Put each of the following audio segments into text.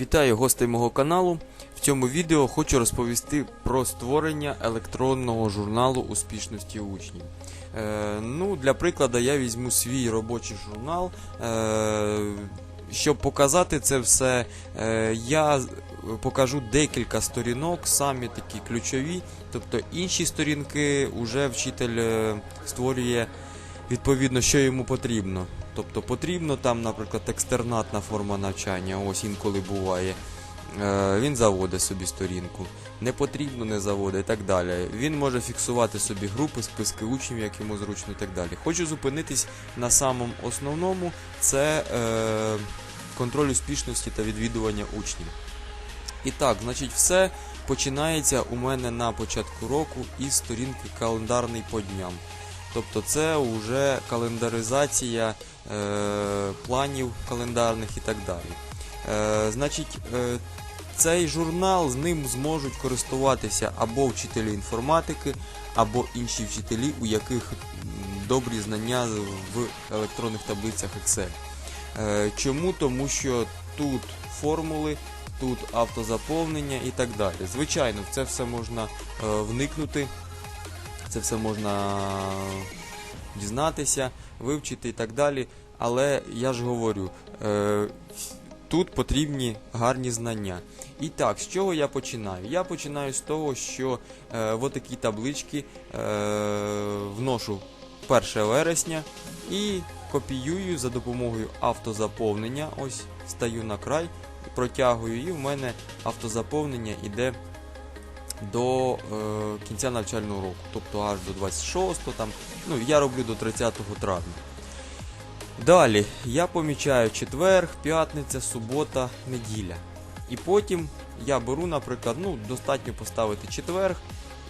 Вітаю гостей мого каналу. В цьому відео хочу розповісти про створення електронного журналу успішності учнів. Е, ну, для прикладу, я візьму свій робочий журнал. Е, щоб показати це все, е, я покажу декілька сторінок, самі такі ключові. Тобто інші сторінки вже вчитель е, створює відповідно, що йому потрібно. Тобто потрібно там, наприклад, екстернатна форма навчання, ось інколи буває. Е, Він заводить собі сторінку. Не потрібно, не заводить і так далі. Він може фіксувати собі групи, списки учнів, як йому зручно і так далі. Хочу зупинитись на самому основному це е, контроль успішності та відвідування учнів. І так, значить, все починається у мене на початку року із сторінки календарний по дням. Тобто це вже календаризація е, планів календарних і так далі. Е, значить, е, цей журнал з ним зможуть користуватися або вчителі інформатики, або інші вчителі, у яких добрі знання в електронних таблицях Excel. Е, чому? Тому що тут формули, тут автозаповнення і так далі. Звичайно, в це все можна е, вникнути, це все можна дізнатися, вивчити і так далі. Але я ж говорю, е, тут потрібні гарні знання. І так, з чого я починаю? Я починаю з того, що е, в отакі таблички е, вношу 1 вересня і копіюю за допомогою автозаповнення. Ось стаю на край, протягую, і в мене автозаповнення йде до е, кінця навчального року, тобто аж до 26 там, ну я роблю до 30 травня. Далі я помічаю четвер, п'ятниця, субота, неділя. І потім я беру, наприклад, ну, достатньо поставити четверг,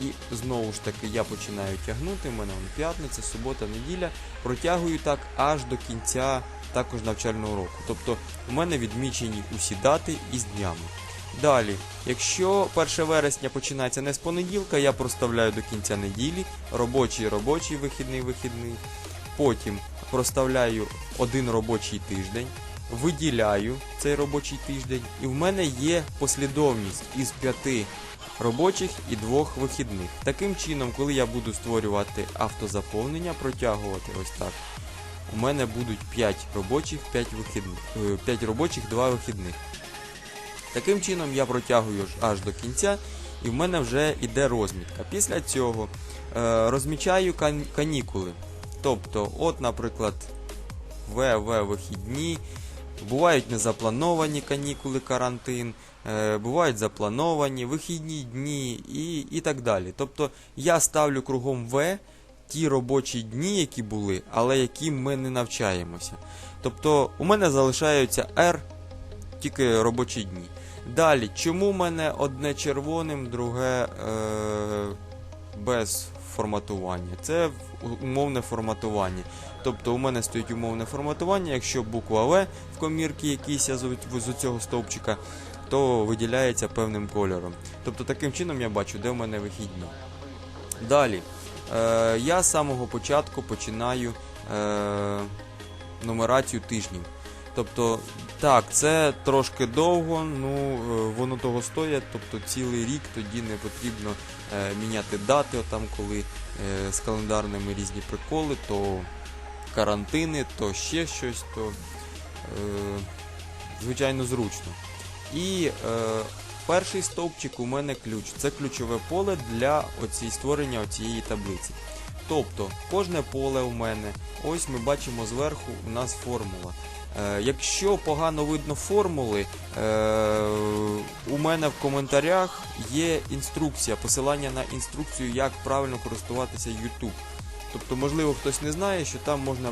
і знову ж таки я починаю тягнути. У мене п'ятниця, субота, неділя. Протягую так аж до кінця також навчального року. Тобто у мене відмічені усі дати із днями. Далі, якщо 1 вересня починається не з понеділка, я проставляю до кінця неділі, робочий робочий, вихідний вихідний. Потім проставляю один робочий тиждень, виділяю цей робочий тиждень, і в мене є послідовність із п'яти робочих і двох вихідних. Таким чином, коли я буду створювати автозаповнення, протягувати ось так, у мене будуть 5 робочих, 5 вихідних, 5 робочих, 2 вихідних. Таким чином я протягую аж до кінця, і в мене вже йде розмітка. Після цього е, розмічаю кан- канікули. Тобто, от, наприклад, ВВ вихідні, бувають незаплановані канікули, карантин, е, бувають заплановані, вихідні дні і, і так далі. Тобто я ставлю кругом В ті робочі дні, які були, але які ми не навчаємося. Тобто у мене залишаються R тільки робочі дні. Далі, чому в мене одне червоним, друге е, без форматування? Це умовне форматування. Тобто у мене стоїть умовне форматування, якщо буква В в комірці якійсь з, з цього стовпчика, то виділяється певним кольором. Тобто таким чином я бачу, де в мене вихідні. Далі. Е, я з самого початку починаю е, нумерацію тижнів. Тобто, так, це трошки довго, ну е, воно того стоїть, тобто цілий рік тоді не потрібно е, міняти дати, отам коли е, з календарними різні приколи, то карантини, то ще щось, то е, звичайно зручно. І е, перший стовпчик у мене ключ. Це ключове поле для оці, створення оцієї таблиці. Тобто, кожне поле у мене, ось ми бачимо зверху у нас формула. Е, якщо погано видно формули, е, у мене в коментарях є інструкція, посилання на інструкцію, як правильно користуватися YouTube. Тобто, можливо, хтось не знає, що там можна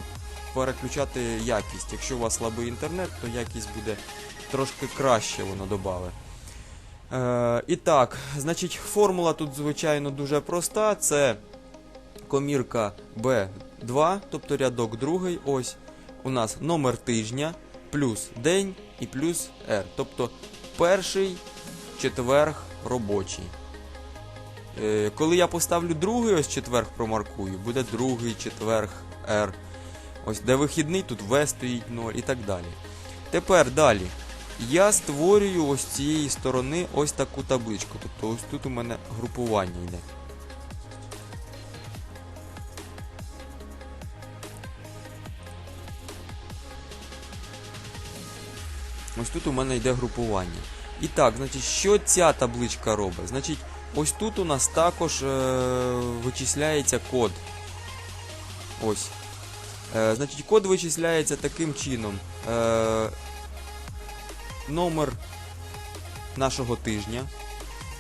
переключати якість. Якщо у вас слабий інтернет, то якість буде трошки краще, воно додаве. Е, і так, значить, формула тут, звичайно, дуже проста. Це комірка B2, тобто рядок другий. Ось у нас номер тижня, плюс день і плюс R. Тобто перший четверг робочий. Е, коли я поставлю другий ось четверг промаркую, буде другий четверг R. Ось де вихідний, тут В стоїть 0 і так далі. Тепер далі. я створюю ось цієї сторони ось таку табличку. Тобто ось тут у мене групування йде. Ось тут у мене йде групування. І так, значить, що ця табличка робить? Значить, ось тут у нас також е- вичисляється код. Ось. Е, значить, код вичисляється таким чином. Е, номер нашого тижня,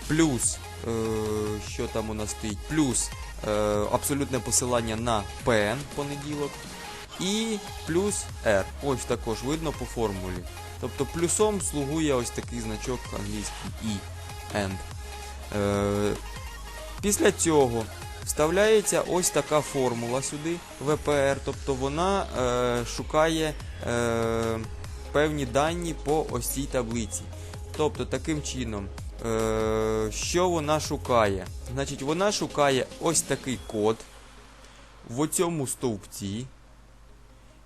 плюс, е, що там у нас стоїть, плюс е, абсолютне посилання на PN понеділок, і плюс R. Ось також видно по формулі. Тобто плюсом слугує ось такий значок англійський E. End. Е, після цього вставляється ось така формула сюди, VPR, тобто вона е, шукає е, певні дані по ось цій таблиці. Тобто таким чином, е, що вона шукає? Значить, вона шукає ось такий код в оцьому стовпці,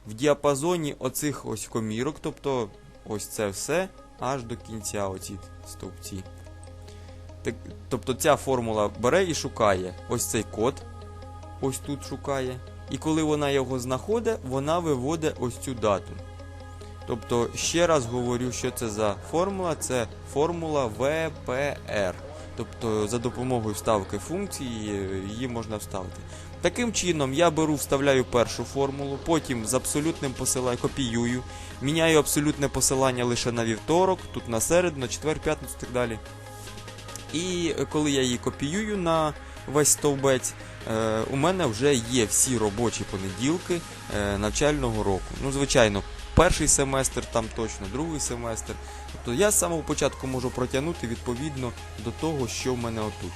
в діапазоні оцих ось комірок, тобто ось це все аж до кінця оці стовпці. Так, тобто ця формула бере і шукає ось цей код, ось тут шукає. І коли вона його знаходить, вона виводить ось цю дату. Тобто, ще раз говорю, що це за формула, це формула VPR. Тобто за допомогою вставки функції її можна вставити. Таким чином, я беру, вставляю першу формулу, потім з абсолютним посиланням копіюю, міняю абсолютне посилання лише на вівторок, тут на середу, на четвер, п'ятницю і так далі. І коли я її копіюю на весь стовбець, е, у мене вже є всі робочі понеділки е, навчального року. Ну, звичайно, перший семестр там точно, другий семестр. Тобто я з самого початку можу протягнути відповідно до того, що в мене отут.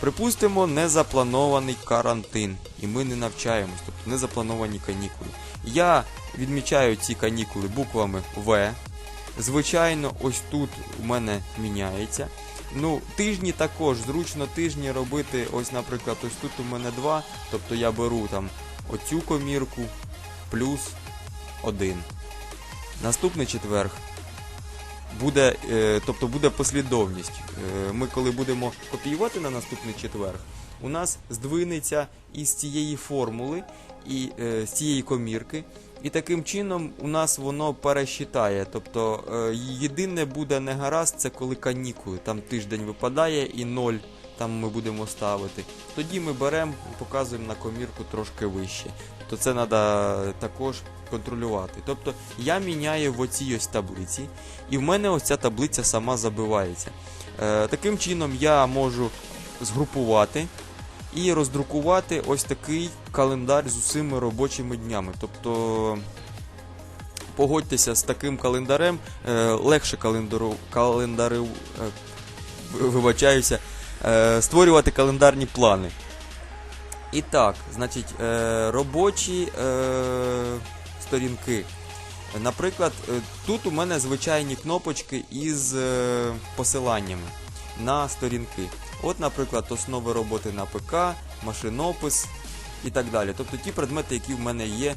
Припустимо, незапланований карантин, і ми не навчаємось, тобто незаплановані канікули. Я відмічаю ці канікули буквами В. Звичайно, ось тут у мене міняється. Ну, тижні також зручно тижні робити. Ось, наприклад, ось тут у мене два. Тобто я беру там оцю комірку плюс один. Наступний четверг буде, е, тобто буде послідовність. Е, ми коли будемо копіювати на наступний четверг, у нас здвинеться із цієї формули і е, з цієї комірки. І таким чином у нас воно пересчитає. Тобто е, єдине буде не гаразд, це коли канікули. Там тиждень випадає і ноль там ми будемо ставити. Тоді ми беремо показуємо на комірку трошки вище. То це треба також контролювати. Тобто я міняю в оцій ось таблиці, і в мене ось ця таблиця сама забивається. Е, таким чином я можу згрупувати і роздрукувати ось такий календар з усіми робочими днями. Тобто, погодьтеся з таким календарем, е, легше календару, календарив, е, вибачаюся, е, створювати календарні плани. І так, значить, робочі сторінки. Наприклад, тут у мене звичайні кнопочки із посиланнями на сторінки. От, наприклад, основи роботи на ПК, машинопис і так далі. Тобто ті предмети, які в мене є е,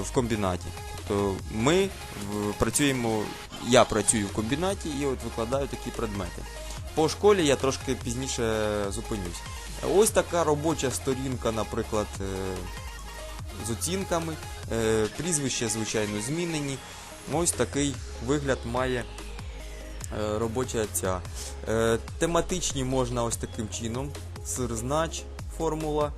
в комбінаті. Тобто ми працюємо, я працюю в комбінаті і от викладаю такі предмети. По школі я трошки пізніше зупинюсь. Ось така робоча сторінка, наприклад, е, з оцінками. Е, Прізвища, звичайно, змінені. Ось такий вигляд має робоча ця. Е, Тематичні можна ось таким чином. Сирзнач формула.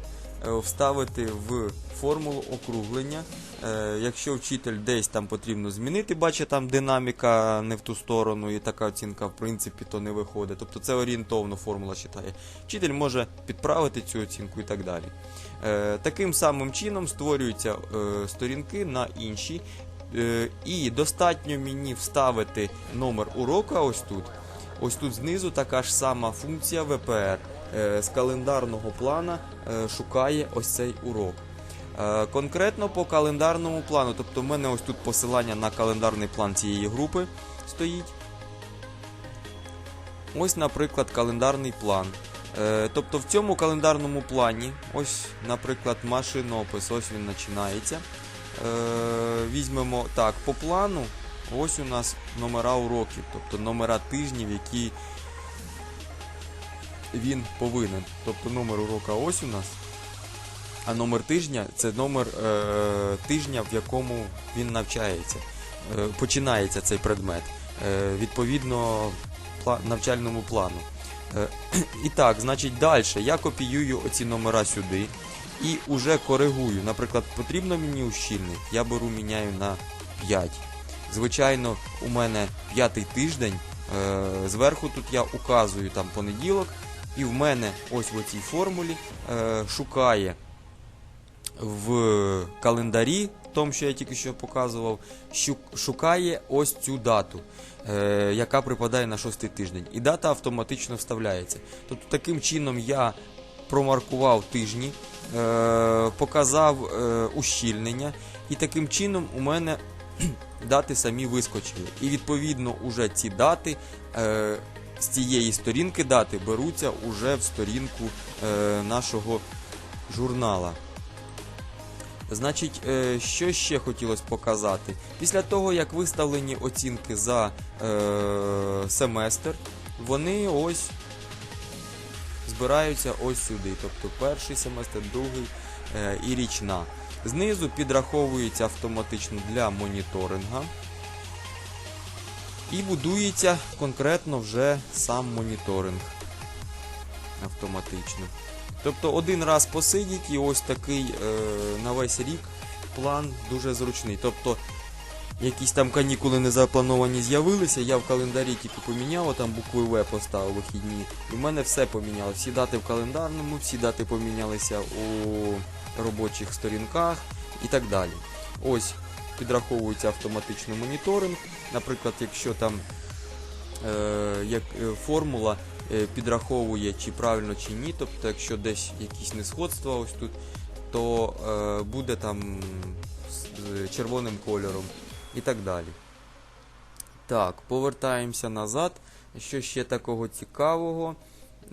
е, Вставити в формулу округлення. Е, Якщо вчитель десь там потрібно змінити, бачить там динаміка не в ту сторону, і така оцінка в принципі то не виходить. Тобто це орієнтовно формула читає. Вчитель може підправити цю оцінку і так далі. Е, Таким самим чином створюються е, сторінки на інші. Е, І достатньо мені вставити номер урока ось тут. Ось тут знизу така ж сама функція VPR е, з календарного плана е, шукає ось цей урок. Конкретно по календарному плану, тобто в мене ось тут посилання на календарний план цієї групи стоїть. Ось, наприклад, календарний план. Тобто в цьому календарному плані, ось, наприклад, машинопис, ось він починається. Візьмемо так, по плану ось у нас номера уроків, тобто номера тижнів, які він повинен. Тобто номер урока ось у нас. А номер тижня це номер е, тижня, в якому він навчається. Е, починається цей предмет. Е, відповідно пла- навчальному плану. Е, і так, значить, далі я копіюю оці номера сюди і уже коригую. Наприклад, потрібно мені ущільник, я беру, міняю на 5. Звичайно, у мене п'ятий тиждень. Е, зверху тут я указую там понеділок, і в мене ось в цій формулі е, шукає в календарі, тому що я тільки що показував, шукає ось цю дату, е, яка припадає на шостий тиждень. І дата автоматично вставляється. Тобто таким чином я промаркував тижні, е, показав е, ущільнення, і таким чином у мене дати самі вискочили. І відповідно уже ці дати. Е, з цієї сторінки дати беруться уже в сторінку нашого журнала. Значить, що ще хотілося показати? Після того, як виставлені оцінки за е, семестр, вони ось збираються ось сюди. Тобто перший семестр, другий е, і річна. Знизу підраховується автоматично для моніторинга. І будується конкретно вже сам моніторинг автоматично. Тобто один раз посидіть і ось такий е, на весь рік план дуже зручний. Тобто якісь там канікули не заплановані з'явилися, я в календарі тільки поміняв, там букви В поставив вихідні. І в мене все помінялося. Всі дати в календарному, всі дати помінялися у робочих сторінках і так далі. Ось підраховується автоматично моніторинг. Наприклад, якщо там е, як е, формула е, підраховує, чи правильно чи ні, тобто якщо десь якісь несходства ось тут, то е, буде там з червоним кольором і так далі. Так, повертаємося назад. Що ще такого цікавого?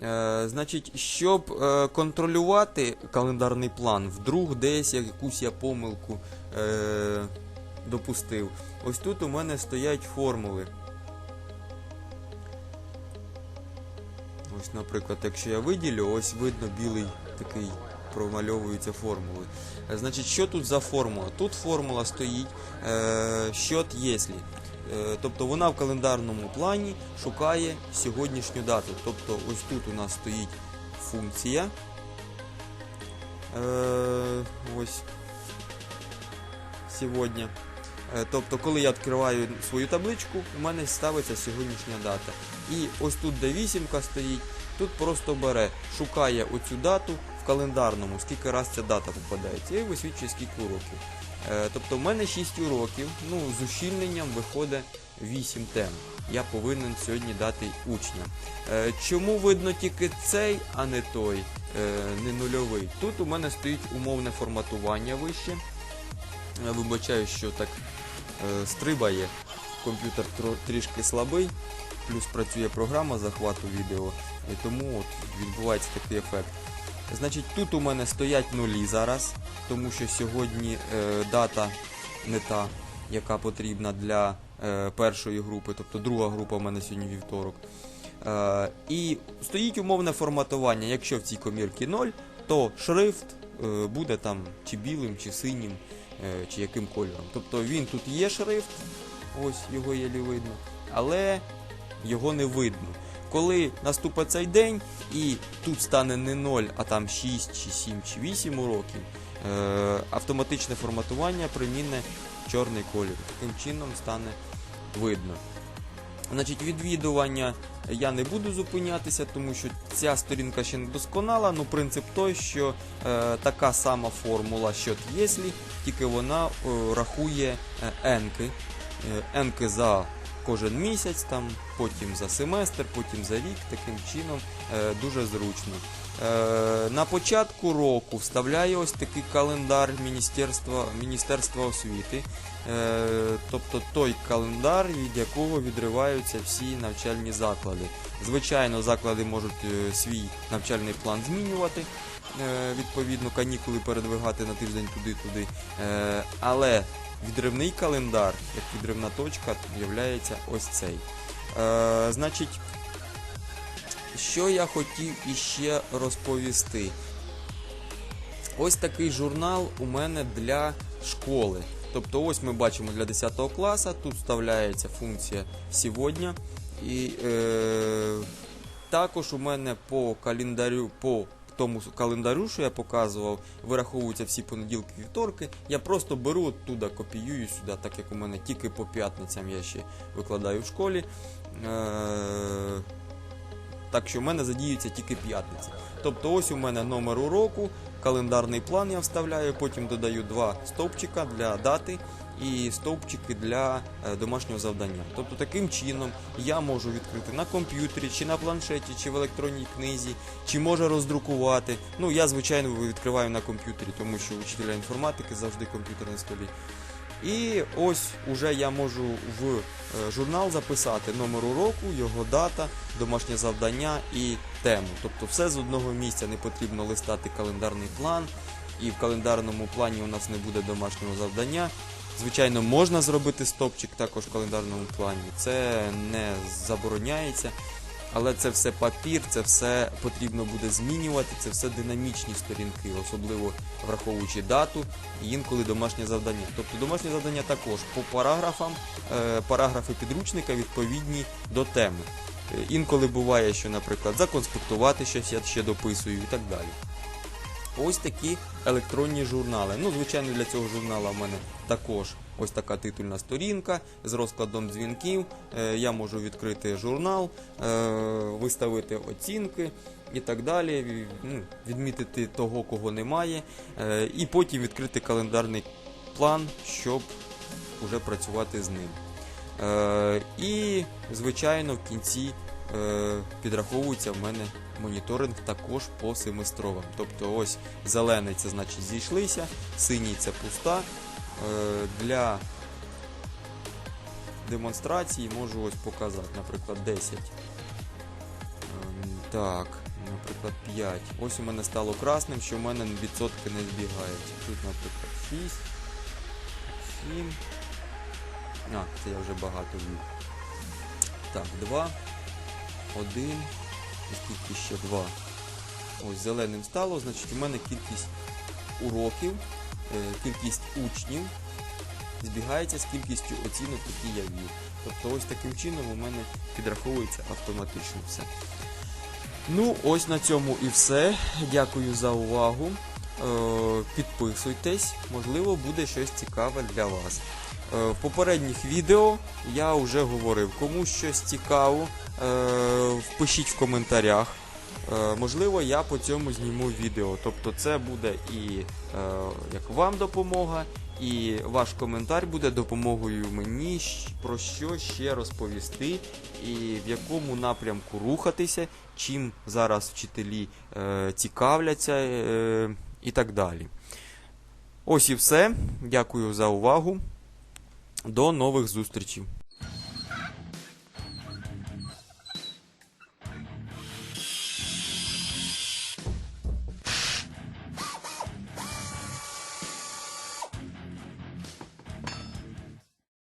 Е, значить, щоб е, контролювати календарний план, вдруг десь якусь я помилку е, допустив. Ось тут у мене стоять формули. Ось, наприклад, якщо я виділю, ось видно білий такий промальовуються формули. Е, Значить, що тут за формула? Тут формула стоїть е, щот єслі. Е, тобто вона в календарному плані шукає сьогоднішню дату. Тобто ось тут у нас стоїть функція. Е, ось сьогодні. Е, Тобто, коли я відкриваю свою табличку, у мене ставиться сьогоднішня дата. І ось тут, де вісімка стоїть, тут просто бере, шукає оцю дату в календарному, скільки раз ця дата попадається, і висвічує скільки уроків. Е, Тобто в мене 6 уроків, ну, з ущільненням виходить 8 тем. Я повинен сьогодні дати учням. Е, Чому видно тільки цей, а не той, е, не нульовий? Тут у мене стоїть умовне форматування вище. Вибачаю, що так стрибає. Комп'ютер трішки слабий, плюс працює програма захвату відео, і тому от відбувається такий ефект. Значить, тут у мене стоять нулі зараз, тому що сьогодні е, дата не та, яка потрібна для е, першої групи, тобто друга група у мене сьогодні вівторок. Е, і стоїть умовне форматування. Якщо в цій комірці 0, то шрифт е, буде там чи білим, чи синім, е, чи яким кольором. Тобто він тут є шрифт, ось його єлі видно, але його не видно. Коли наступить цей день і тут стане не 0, а там 6, чи 7, чи 8 уроків, е, автоматичне форматування приміне чорний колір. Таким чином стане видно. Значить, відвідування я не буду зупинятися, тому що ця сторінка ще не досконала. Ну, принцип той, що е, така сама формула, що єслі, тільки вона е, рахує е, енки. Е, енки за кожен місяць, там, потім за семестр, потім за рік. Таким чином е, дуже зручно. Е, на початку року вставляю ось такий календар Міністерства, Міністерства освіти. Е, тобто той календар, від якого відриваються всі навчальні заклади. Звичайно, заклади можуть свій навчальний план змінювати, відповідно, канікули передвигати на тиждень туди-туди. Але відривний календар, як відривна точка, є ось цей. Е, значить, що я хотів іще розповісти? Ось такий журнал у мене для школи. Тобто, ось ми бачимо для 10 класу, тут вставляється функція сьогодні. І е, також у мене по календарю, по тому календарю, що я показував, вираховуються всі понеділки вівторки. Я просто беру оттуда, копіюю сюди, так як у мене тільки по п'ятницям я ще викладаю в школі. Е, так що в мене задіюється тільки п'ятниця. Тобто ось у мене номер уроку, календарний план я вставляю, потім додаю два стовпчика для дати і стовпчики для е, домашнього завдання. Тобто таким чином я можу відкрити на комп'ютері, чи на планшеті, чи в електронній книзі, чи можу роздрукувати. Ну я звичайно відкриваю на комп'ютері, тому що у вчителя інформатики завжди комп'ютер на столі. І ось уже я можу в е, журнал записати номер уроку, його дата, домашнє завдання і тему. Тобто все з одного місця не потрібно листати календарний план, і в календарному плані у нас не буде домашнього завдання. Звичайно, можна зробити стопчик також в календарному плані. Це не забороняється. Але це все папір, це все потрібно буде змінювати, це все динамічні сторінки, особливо враховуючи дату і інколи домашнє завдання. Тобто домашнє завдання також по параграфам, е, параграфи підручника відповідні до теми. Е, Інколи буває, що, наприклад, законспектувати щось я ще дописую і так далі. Ось такі електронні журнали. Ну, звичайно, для цього журнала в мене також ось така титульна сторінка з розкладом дзвінків. Е, Я можу відкрити журнал, е, виставити оцінки і так далі, ну, відмітити того, кого немає, е, і потім відкрити календарний план, щоб уже працювати з ним. І, звичайно, в кінці підраховується в мене моніторинг також по семестровим. Тобто ось зелений це значить зійшлися, синій це пуста. Е, Для демонстрації можу ось показати, наприклад, 10. Ем, Так, наприклад, 5. Ось у мене стало красним, що в мене відсотки не збігаються. Тут, наприклад, 6, 7. А, це я вже багато ввів. Так, 2, 1. Скільки ще 2. Ось зеленим стало, значить у мене кількість уроків, е, кількість учнів збігається з кількістю оцінок, які я ввів. Тобто ось таким чином у мене підраховується автоматично все. Ну, ось на цьому і все. Дякую за увагу. Е, Підписуйтесь, можливо, буде щось цікаве для вас. Е, В попередніх відео я вже говорив, кому щось цікаво, е, впишіть в коментарях. Е, Можливо, я по цьому зніму відео. Тобто це буде і як вам допомога, і ваш коментар буде допомогою мені про що ще розповісти, і в якому напрямку рухатися, чим зараз вчителі цікавляться і так далі. Ось і все. Дякую за увагу. До нових зустрічей.